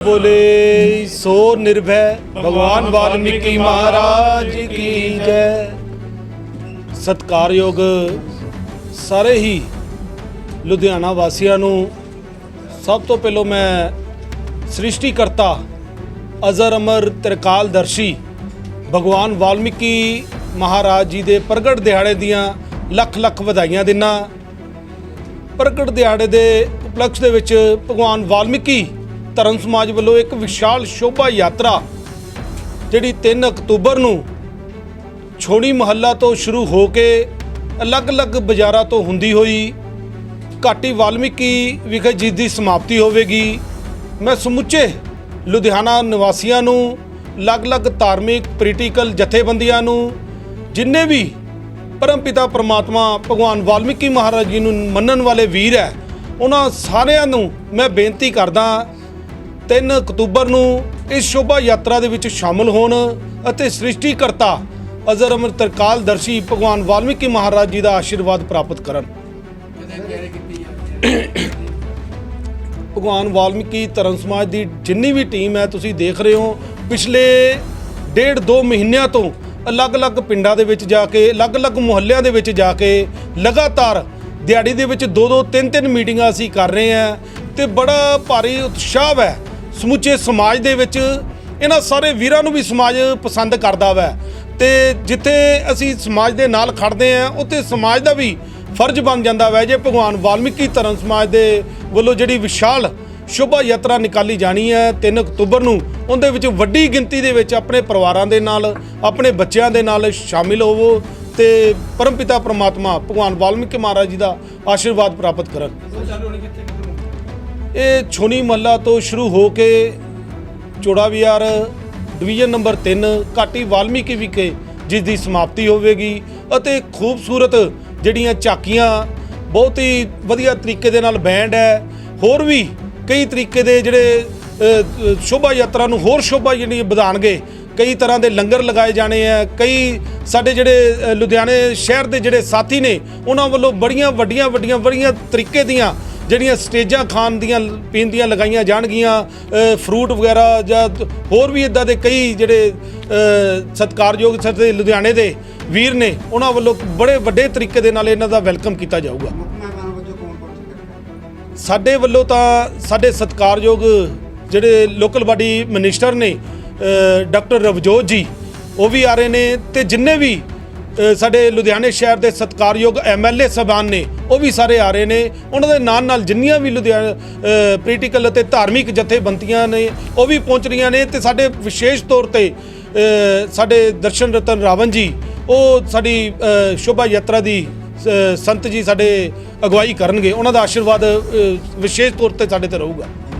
बोले सो निर्भय भगवान वाल्मीकि महाराज की जय ਸਤਿਕਾਰਯੋਗ ਸਾਰੇ ਹੀ ਲੁਧਿਆਣਾ ਵਾਸੀਆਂ ਨੂੰ ਸਭ ਤੋਂ ਪਹਿਲਾਂ ਮੈਂ ਸ੍ਰਿਸ਼ਟੀਕਰਤਾ ਅਜ਼ਰ ਅਮਰ ਤ੍ਰਿਕਾਲਦਰਸ਼ੀ ਭਗਵਾਨ ਵਾਲਮੀਕੀ ਮਹਾਰਾਜ ਜੀ ਦੇ ਪ੍ਰਗਟ ਦਿਹਾੜੇ ਦੀਆਂ ਲੱਖ ਲੱਖ ਵਧਾਈਆਂ ਦਿੰਨਾ ਪ੍ਰਗਟ ਦਿਹਾੜੇ ਦੇ ਉਪਲਕਸ਼ ਦੇ ਵਿੱਚ ਭਗਵਾਨ ਵਾਲਮੀਕੀ ਧਰਮ ਸਮਾਜ ਵੱਲੋਂ ਇੱਕ ਵਿਸ਼ਾਲ ਸ਼ੋਭਾ ਯਾਤਰਾ, ਜਿਹੜੀ 3 ਅਕਤੂਬਰ ਨੂੰ ਛੋਣੀ ਮਹੱਲਾ ਤੋਂ ਸ਼ੁਰੂ ਹੋ ਕੇ ਅਲੱਗ-ਅਲੱਗ ਬਾਜ਼ਾਰਾਂ ਤੋਂ ਹੁੰਦੀ ਹੋਈ ਘਾਟੀ ਵਾਲਮੀਕੀ ਵਿਖੇ ਜਿਸ ਦੀ ਸਮਾਪਤੀ ਹੋਵੇਗੀ। ਮੈਂ ਸਮੁੱਚੇ ਲੁਧਿਆਣਾ ਨਿਵਾਸੀਆਂ ਨੂੰ, ਅਲੱਗ-ਅਲੱਗ ਧਾਰਮਿਕ ਪੋਲੀਟੀਕਲ ਜਥੇਬੰਦੀਆਂ ਨੂੰ, ਜਿੰਨੇ ਵੀ ਪਰਮਪਿਤਾ ਪ੍ਰਮਾਤਮਾ ਭਗਵਾਨ ਵਾਲਮੀਕੀ ਮਹਾਰਾਜ ਜੀ ਨੂੰ ਮੰਨਣ ਵਾਲੇ ਵੀਰ ਹੈ, ਉਹਨਾਂ ਸਾਰਿਆਂ ਨੂੰ ਮੈਂ ਬੇਨਤੀ ਕਰਦਾ 3 ਅਕਤੂਬਰ ਨੂੰ ਇਸ ਸ਼ੋਭਾ ਯਾਤਰਾ ਦੇ ਵਿੱਚ ਸ਼ਾਮਲ ਹੋਣ ਅਤੇ ਸ੍ਰਿਸ਼ਟੀਕਰਤਾ ਅਜ਼ਰ ਅਮਰ ਤਰਕਾਲ ਦਰਸ਼ੀ ਭਗਵਾਨ ਵਾਲਮੀਕੀ ਮਹਾਰਾਜ ਜੀ ਦਾ ਆਸ਼ੀਰਵਾਦ ਪ੍ਰਾਪਤ ਕਰਨ। ਭਗਵਾਨ ਵਾਲਮੀਕੀ ਧਰਮ ਸਮਾਜ ਦੀ ਜਿੰਨੀ ਵੀ ਟੀਮ ਹੈ, ਤੁਸੀਂ ਦੇਖ ਰਹੇ ਹੋ, ਪਿਛਲੇ ਡੇਢ ਦੋ ਮਹੀਨਿਆਂ ਤੋਂ ਅਲੱਗ-ਅਲੱਗ ਪਿੰਡਾਂ ਦੇ ਵਿੱਚ ਜਾ ਕੇ, ਅਲੱਗ-ਅਲੱਗ ਮੁਹੱਲਿਆਂ ਦੇ ਵਿੱਚ ਜਾ ਕੇ ਲਗਾਤਾਰ ਦਿਹਾੜੀ ਦੇ ਵਿੱਚ ਦੋ ਦੋ ਤਿੰਨ ਤਿੰਨ ਮੀਟਿੰਗਾਂ ਅਸੀਂ ਕਰ ਰਹੇ ਹਾਂ ਤੇ ਬੜਾ ਭਾਰੀ ਉਤਸ਼ਾਹ ਹੈ ਸਮੁੱਚੇ ਸਮਾਜ ਦੇ ਵਿੱਚ ਇਹਨਾਂ ਸਾਰੇ ਵੀਰਾਂ ਨੂੰ ਵੀ ਸਮਾਜ ਪਸੰਦ ਕਰਦਾ ਵੈ। ਤੇ ਜਿੱਥੇ ਅਸੀਂ ਸਮਾਜ ਦੇ ਨਾਲ ਖੜਦੇ ਆਂ ਉੱਥੇ ਸਮਾਜ ਦਾ ਵੀ ਫਰਜ਼ ਬਣ ਜਾਂਦਾ ਵੈ ਜੇ ਭਗਵਾਨ ਵਾਲਮੀਕੀ ਧਰਮ ਸਮਾਜ ਦੇ ਵੱਲੋਂ ਜਿਹੜੀ ਵਿਸ਼ਾਲ ਸ਼ੋਭਾ ਯਾਤਰਾ ਨਿਕਾਲੀ ਜਾਣੀ ਹੈ 3 ਅਕਤੂਬਰ ਨੂੰ, ਉਹਦੇ ਵਿੱਚ ਵੱਡੀ ਗਿਣਤੀ ਦੇ ਵਿੱਚ ਆਪਣੇ ਪਰਿਵਾਰਾਂ ਦੇ ਨਾਲ, ਆਪਣੇ ਬੱਚਿਆਂ ਦੇ ਨਾਲ ਸ਼ਾਮਿਲ ਹੋਵੋ ਤੇ ਪਰਮਪਿਤਾ ਪ੍ਰਮਾਤਮਾ ਭਗਵਾਨ ਵਾਲਮੀਕੀ ਮਹਾਰਾਜ ਜੀ ਦਾ ਆਸ਼ੀਰਵਾਦ ਪ੍ਰਾਪਤ ਕਰਨ। ਇਹ ਛੋਨੀ ਮਹੱਲਾ ਤੋਂ ਸ਼ੁਰੂ ਹੋ ਕੇ ਚੋੜਾ ਵਿਹਾਰ ਡਿਵੀਜ਼ਨ ਨੰਬਰ 3 ਘਾਟੀ ਵਾਲਮੀਕੀ ਵਿਖੇ ਜਿਸ ਦੀ ਸਮਾਪਤੀ ਹੋਵੇਗੀ ਅਤੇ ਖੂਬਸੂਰਤ ਜਿਹੜੀਆਂ ਝਾਕੀਆਂ ਬਹੁਤ ਹੀ ਵਧੀਆ ਤਰੀਕੇ ਦੇ ਨਾਲ ਬੈਂਡ ਹੈ। ਹੋਰ ਵੀ ਕਈ ਤਰੀਕੇ ਦੇ ਜਿਹੜੇ ਸ਼ੋਭਾ ਯਾਤਰਾ ਨੂੰ ਹੋਰ ਸ਼ੋਭਾ ਜਿਹੜੀ ਵਧਾਣਗੇ ਕਈ ਤਰ੍ਹਾਂ ਦੇ ਲੰਗਰ ਲਗਾਏ ਜਾਣੇ ਆ, ਕਈ ਸਾਡੇ ਜਿਹੜੇ ਲੁਧਿਆਣੇ ਸ਼ਹਿਰ ਦੇ ਜਿਹੜੇ ਸਾਥੀ ਨੇ, ਉਹਨਾਂ ਵੱਲੋਂ ਬੜੀਆਂ ਵੱਡੀਆਂ ਵੱਡੀਆਂ ਬੜੀਆਂ ਤਰੀਕੇ ਦੀਆਂ ਜਿਹੜੀਆਂ ਸਟੇਜਾਂ ਖਾਣ ਦੀਆਂ ਪੀਣ ਦੀਆਂ ਲਗਾਈਆਂ ਜਾਣਗੀਆਂ ਫਰੂਟ ਵਗੈਰਾ ਜਾਂ ਹੋਰ ਵੀ ਇਦਾਂ ਦੇ ਕਈ ਜਿਹੜੇ ਅ, ਸਤਿਕਾਰਯੋਗ ਸਾਡੇ ਲੁਧਿਆਣੇ ਦੇ ਵੀਰ ਨੇ ਉਹਨਾਂ ਵੱਲੋਂ ਬੜੇ ਵੱਡੇ ਤਰੀਕੇ ਦੇ ਨਾਲ ਇਹਨਾਂ ਦਾ ਵੈਲਕਮ ਕੀਤਾ ਜਾਊਗਾ। ਸਾਡੇ ਵੱਲੋਂ ਤਾਂ ਸਾਡੇ ਸਤਿਕਾਰਯੋਗ ਜਿਹੜੇ ਲੋਕਲ ਬਾਡੀ ਮਿਨਿਸਟਰ ਨੇ ਡਾਕਟਰ ਰਵਜੋਤ ਜੀ ਉਹ ਵੀ ਆ ਰਹੇ ਨੇ ਤੇ ਜਿੰਨੇ ਵੀ ਸਾਡੇ ਲੁਧਿਆਣੇ ਸ਼ਹਿਰ ਦੇ ਸਤਿਕਾਰਯੋਗ ਐਮਐਲਏ ਸਬਾਨ ਨੇ, ਉਹ ਵੀ ਸਾਰੇ ਆ ਰਹੇ ਨੇ। ਉਹਨਾਂ ਦੇ ਨਾਲ ਨਾਲ ਜਿੰਨੀਆਂ ਵੀ ਲੁਧਿਆਣਾ ਪੋਲੀਟੀਕਲ ਅਤੇ ਧਾਰਮਿਕ ਜਥੇਬੰਦੀਆਂ ਨੇ, ਉਹ ਵੀ ਪਹੁੰਚ ਰਹੀਆਂ ਨੇ ਤੇ ਸਾਡੇ ਵਿਸ਼ੇਸ਼ ਤੌਰ ਤੇ ਸਾਡੇ ਦਰਸ਼ਨ ਰਤਨ ਰਾਵਣ ਜੀ, ਉਹ ਸਾਡੀ ਸ਼ੋਭਾ ਯਾਤਰਾ ਦੀ ਸ- ਸੰਤ ਜੀ ਸਾਡੇ ਅਗਵਾਈ ਕਰਨਗੇ। ਉਹਨਾਂ ਦਾ ਆਸ਼ੀਰਵਾਦ ਵਿਸ਼ੇਸ਼ ਤੌਰ ਤੇ ਸਾਡੇ ਤੇ ਰਹੂਗਾ।